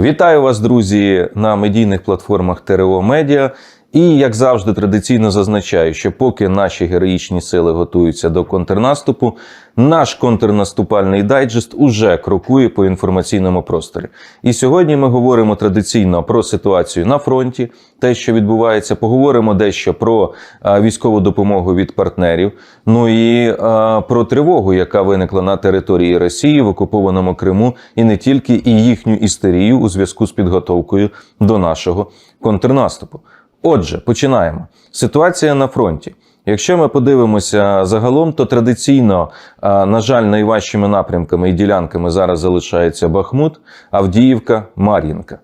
Вітаю вас, друзі, на медійних платформах ТРО Медіа. І як завжди, традиційно зазначаю, що поки наші героїчні сили готуються до контрнаступу, наш контрнаступальний дайджест уже крокує по інформаційному просторі. І сьогодні ми говоримо традиційно про ситуацію на фронті, те, що відбувається. Поговоримо дещо про військову допомогу від партнерів. Ну і а, про тривогу, яка виникла на території Росії в окупованому Криму, і не тільки, і їхню істерію у зв'язку з підготовкою до нашого контрнаступу. Отже, починаємо. Ситуація на фронті. Якщо ми подивимося загалом, то традиційно, на жаль, найважчими напрямками і ділянками зараз залишається Бахмут, Авдіївка, Мар'їнка.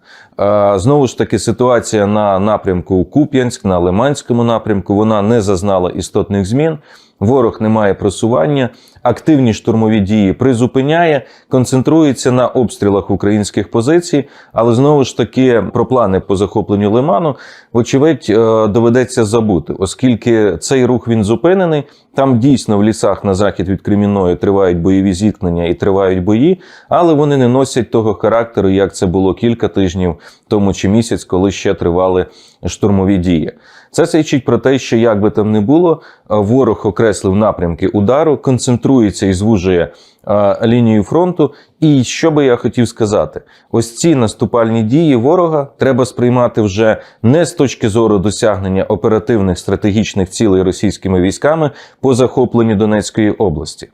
Знову ж таки, ситуація на напрямку Куп'янськ, на Лиманському напрямку, вона не зазнала істотних змін. Ворог не має просування, активні штурмові дії призупиняє, концентрується на обстрілах українських позицій, але знову ж таки про плани по захопленню лиману, вочевидь, е, доведеться забути, оскільки цей рух він зупинений. Там дійсно в лісах на захід від Кремінної тривають бойові зіткнення і тривають бої, але вони не носять того характеру, як це було кілька тижнів тому чи місяць, коли ще тривали штурмові дії. Це свідчить про те, що як би там не було, ворог окреслив напрямки удару, концентрується і звужує е, лінію фронту. І що би я хотів сказати, ось ці наступальні дії ворога треба сприймати вже не з точки зору досягнення оперативних стратегічних цілей російськими військами по захопленню Донецької області.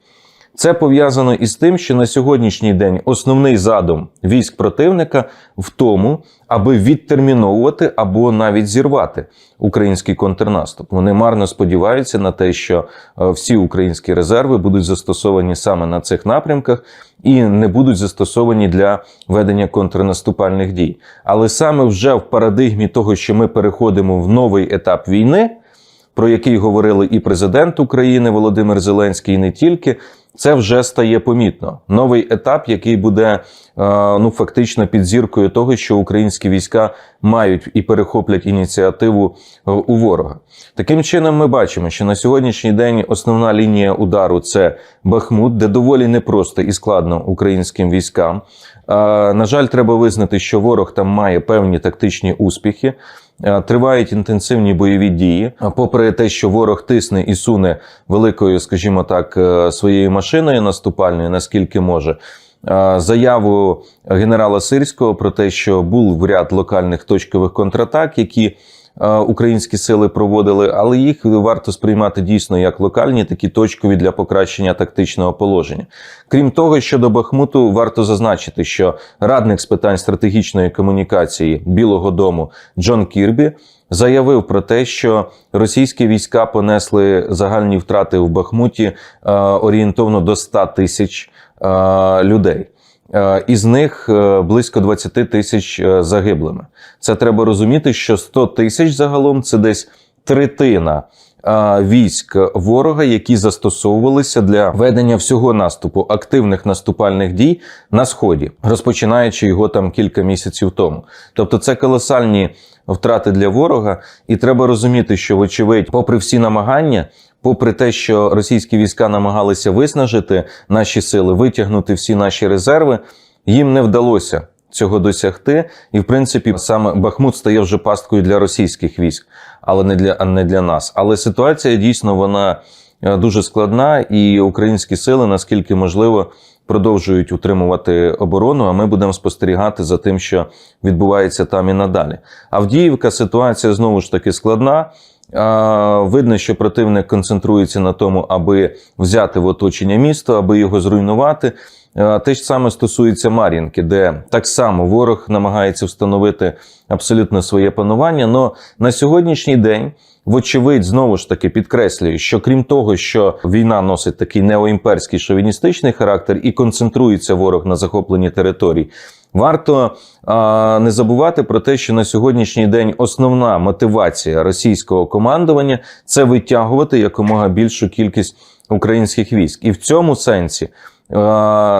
Це пов'язано із тим, що на сьогоднішній день основний задум військ противника в тому, аби відтерміновувати або навіть зірвати український контрнаступ. Вони марно сподіваються на те, що е, всі українські резерви будуть застосовані саме на цих напрямках і не будуть застосовані для ведення контрнаступальних дій. Але саме вже в парадигмі того, що ми переходимо в новий етап війни, про який говорили і президент України Володимир Зеленський, і не тільки. Це вже стає помітно. Новий етап, який буде ну фактично під зіркою того, що українські війська мають і перехоплять ініціативу е, у ворога. Таким чином, ми бачимо, що на сьогоднішній день основна лінія удару це Бахмут, де доволі непросто і складно українським військам. На жаль, треба визнати, що ворог там має певні тактичні успіхи. Тривають інтенсивні бойові дії, попри те, що ворог тисне і суне великою, скажімо так, е, своєю машиною наступальною, наскільки може. Заяву генерала Сирського про те, що був ряд локальних точкових контратак, які українські сили проводили, але їх варто сприймати дійсно як локальні, такі точкові для покращення тактичного положення. Крім того, щодо Бахмуту, варто зазначити, що радник з питань стратегічної комунікації Білого Дому Джон Кірбі заявив про те, що російські війська понесли загальні втрати в Бахмуті е, орієнтовно до 100 тисяч е, людей. Е, Із них е, близько 20 тисяч е, загиблими. Це треба розуміти, що 100 тисяч загалом це десь третина військ ворога, які застосовувалися для ведення всього наступу активних наступальних дій на сході, розпочинаючи його там кілька місяців тому. Тобто, це колосальні втрати для ворога, і треба розуміти, що, вочевидь, попри всі намагання. Попри те, що російські війська намагалися виснажити наші сили, витягнути всі наші резерви, їм не вдалося цього досягти. І, в принципі, саме Бахмут стає вже пасткою для російських військ, але не для а не для нас. Але ситуація дійсно вона е, дуже складна, і українські сили, наскільки можливо, продовжують утримувати оборону. А ми будемо спостерігати за тим, що відбувається там і надалі. Авдіївка ситуація знову ж таки складна. Видно, що противник концентрується на тому, аби взяти в оточення місто, аби його зруйнувати. А, Те ж саме стосується Мар'їнки, де так само ворог намагається встановити абсолютно своє панування. Но на сьогоднішній день, вочевидь, знову ж таки підкреслюю, що крім того, що війна носить такий неоімперський шовіністичний характер і концентрується ворог на захопленні територій. Варто а, не забувати про те, що на сьогоднішній день основна мотивація російського командування це витягувати якомога більшу кількість українських військ, і в цьому сенсі е,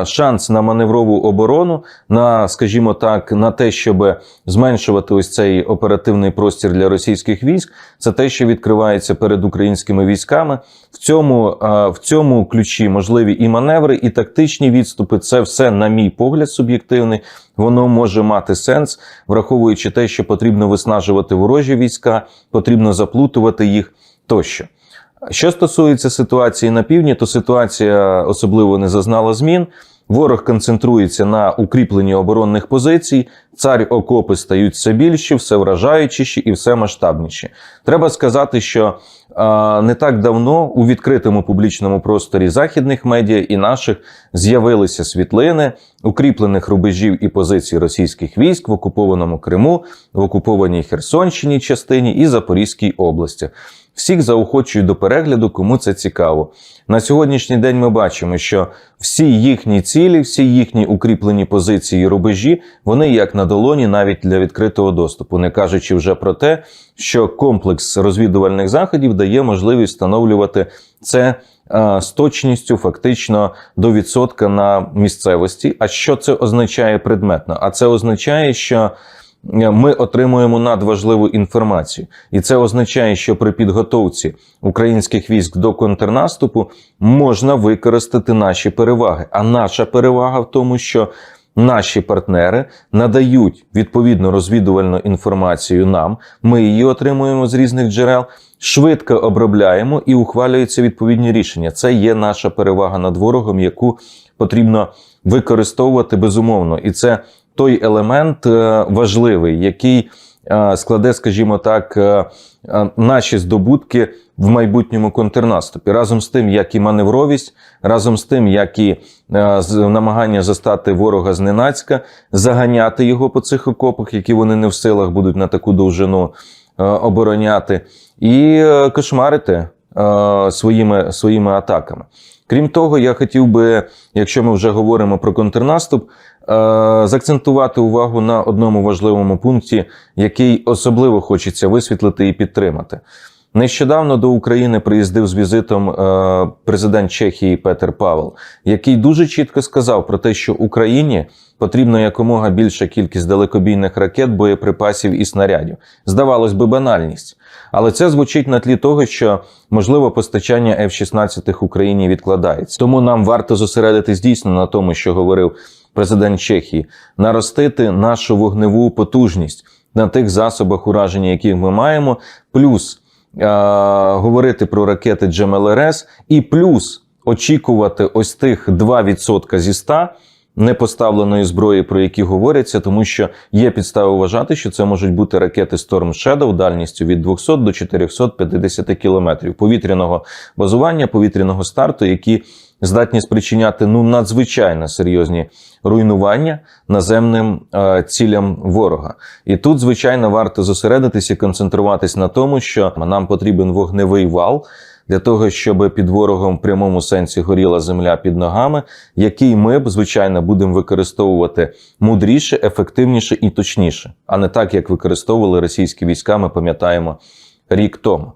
шанс на маневрову оборону, на, скажімо так, на те, щоб зменшувати ось цей оперативний простір для російських військ, це те, що відкривається перед українськими військами. В цьому, в цьому ключі можливі і маневри, і тактичні відступи. Це все, на мій погляд, суб'єктивний. Воно може мати сенс, враховуючи те, що потрібно виснажувати ворожі війська, потрібно заплутувати їх тощо. Що стосується ситуації на півдні, то ситуація особливо не зазнала змін. Ворог концентрується на укріпленні оборонних позицій, царь окопи стають все більші, все вражаючіші і все масштабніші. Треба сказати, що е, не так давно у відкритому публічному просторі західних медіа і наших з'явилися світлини укріплених рубежів і позицій російських військ в окупованому Криму, в окупованій Херсонщині частині і Запорізькій області. Всіх заохочую до перегляду, кому це цікаво. На сьогоднішній день ми бачимо, що всі їхні цілі, всі їхні укріплені позиції рубежі, вони як на долоні навіть для відкритого доступу, не кажучи вже про те, що комплекс розвідувальних заходів дає можливість встановлювати це е, з точністю фактично до відсотка на місцевості. А що це означає предметно? А це означає, що ми отримуємо надважливу інформацію, і це означає, що при підготовці українських військ до контрнаступу можна використати наші переваги. А наша перевага в тому, що наші партнери надають відповідну розвідувальну інформацію нам. Ми її отримуємо з різних джерел, швидко обробляємо і ухвалюються відповідні рішення. Це є наша перевага над ворогом, яку потрібно використовувати безумовно, і це той елемент е, важливий, який е, складе, скажімо так, е, наші здобутки в майбутньому контрнаступі, разом з тим, як і маневровість, разом з тим, як і намагання застати ворога зненацька, заганяти його по цих окопах, які вони не в силах будуть на таку довжину обороняти, і кошмарити своїми, своїми атаками. Крім того, я хотів би, якщо ми вже говоримо про контрнаступ, заакцентувати увагу на одному важливому пункті, який особливо хочеться висвітлити і підтримати. Нещодавно до України приїздив з візитом е, президент Чехії Петер Павел, який дуже чітко сказав про те, що Україні потрібна якомога більша кількість далекобійних ракет, боєприпасів і снарядів. Здавалось би, банальність. Але це звучить на тлі того, що можливо постачання F-16 Україні відкладається. Тому нам варто зосередитись дійсно на тому, що говорив президент Чехії, наростити нашу вогневу потужність на тих засобах ураження, які ми маємо, плюс е говорити про ракети GMLRS, і плюс очікувати ось тих 2% зі 100%, непоставленої зброї, про які говоряться, тому що є підстави вважати, що це можуть бути ракети Storm Shadow дальністю від 200 до 450 кілометрів повітряного базування, повітряного старту, які здатні спричиняти ну надзвичайно серйозні руйнування наземним е, цілям ворога. І тут, звичайно, варто зосередитися і концентруватись на тому, що нам потрібен вогневий вал для того, щоб під ворогом в прямому сенсі горіла земля під ногами, який ми б звичайно будемо використовувати мудріше, ефективніше і точніше, а не так, як використовували російські війська. Ми пам'ятаємо рік тому.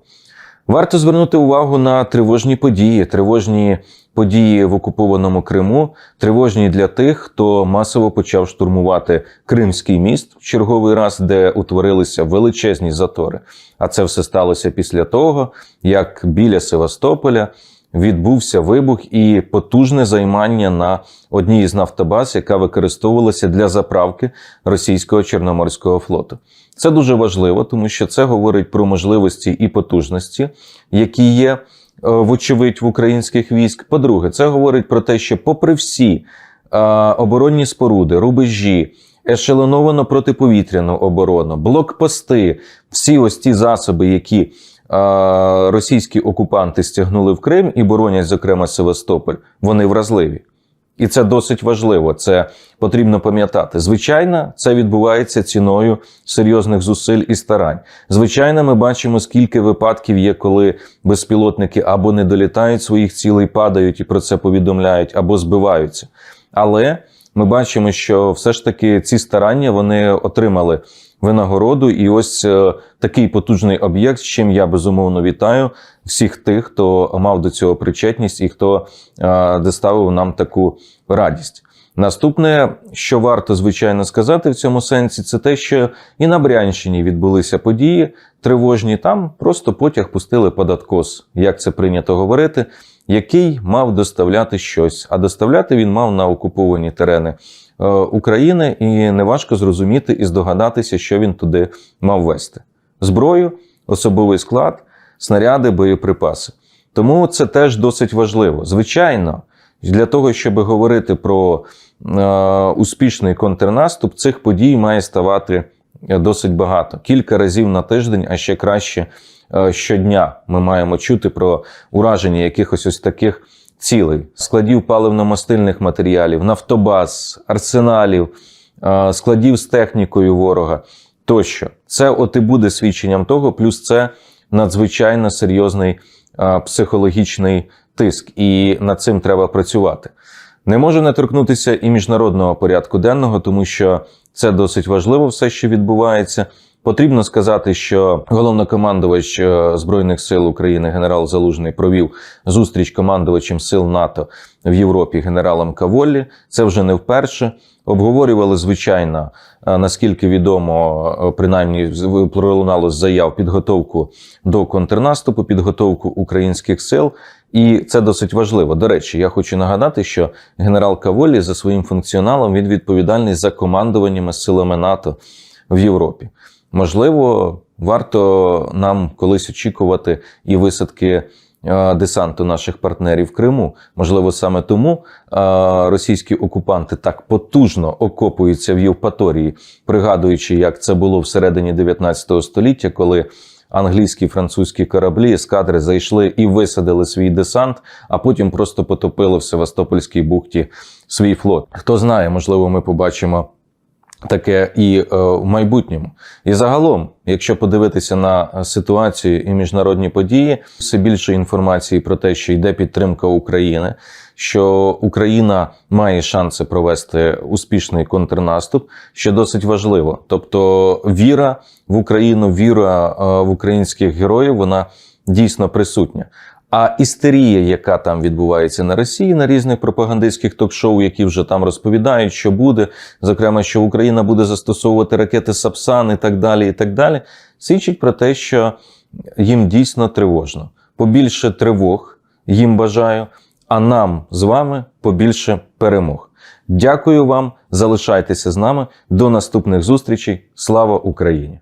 Варто звернути увагу на тривожні події, тривожні події в окупованому Криму, тривожні для тих, хто масово почав штурмувати Кримський міст в черговий раз, де утворилися величезні затори. А це все сталося після того, як біля Севастополя відбувся вибух і потужне займання на одній із нафтобаз, яка використовувалася для заправки російського чорноморського флоту. Це дуже важливо, тому що це говорить про можливості і потужності, які є. Е, вочевидь, в українських військ. По-друге, це говорить про те, що, попри всі е, оборонні споруди, рубежі, ешелоновано протиповітряну оборону, блокпости, всі ось ті засоби, які російські окупанти стягнули в Крим і боронять, зокрема, Севастополь, вони вразливі. І це досить важливо. Це потрібно пам'ятати. Звичайно, це відбувається ціною серйозних зусиль і старань. Звичайно, ми бачимо, скільки випадків є, коли безпілотники або не долітають своїх цілей, падають і про це повідомляють, або збиваються. Але ми бачимо, що все ж таки ці старання вони отримали винагороду. І ось е, такий потужний об'єкт, з чим я безумовно вітаю всіх тих, хто мав до цього причетність і хто е, доставив нам таку радість. Наступне, що варто звичайно сказати в цьому сенсі, це те, що і на Брянщині відбулися події тривожні. Там просто потяг пустили податкос, як це прийнято говорити, який мав доставляти щось. А доставляти він мав на окуповані терени України, і неважко зрозуміти і здогадатися, що він туди мав вести: зброю, особовий склад, снаряди, боєприпаси. Тому це теж досить важливо. Звичайно, для того, щоб говорити про е, успішний контрнаступ, цих подій має ставати досить багато. Кілька разів на тиждень, а ще краще е, щодня ми маємо чути про ураження якихось ось таких цілей: складів паливно-мастильних матеріалів, нафтобаз, арсеналів, е, складів з технікою ворога тощо. Це от і буде свідченням того, плюс це надзвичайно серйозний е, психологічний тиск, і над цим треба працювати. Не можу не торкнутися і міжнародного порядку денного, тому що це досить важливо, все, що відбувається. Потрібно сказати, що головнокомандувач е, збройних сил України генерал Залужний провів зустріч командувачем сил НАТО в Європі генералом Каволлі. Це вже не вперше. Обговорювали звичайно, е, наскільки відомо, е, принаймні пролунало з заяв підготовку до контрнаступу, підготовку українських сил. І це досить важливо. До речі, я хочу нагадати, що генерал Каволі за своїм функціоналом він відповідальний за командуваннями силами НАТО в Європі. Можливо, варто нам колись очікувати і висадки е, десанту наших партнерів в Криму. Можливо, саме тому е, російські окупанти так потужно окопуються в Євпаторії, пригадуючи, як це було всередині 19 століття, коли англійські і французькі кораблі ескадри зайшли і висадили свій десант, а потім просто потопили в Севастопольській бухті свій флот. Хто знає, можливо, ми побачимо таке і е, в майбутньому. І загалом, якщо подивитися на е, ситуацію і міжнародні події, все більше інформації про те, що йде підтримка України, що Україна має шанси провести успішний контрнаступ, що досить важливо. Тобто, віра в Україну, віра е, в українських героїв, вона дійсно присутня. А істерія, яка там відбувається на Росії, на різних пропагандистських ток-шоу, які вже там розповідають, що буде, зокрема, що Україна буде застосовувати ракети Сапсан і так далі, і так далі, свідчить про те, що їм дійсно тривожно. Побільше тривог їм бажаю, а нам з вами побільше перемог. Дякую вам, залишайтеся з нами. До наступних зустрічей. Слава Україні!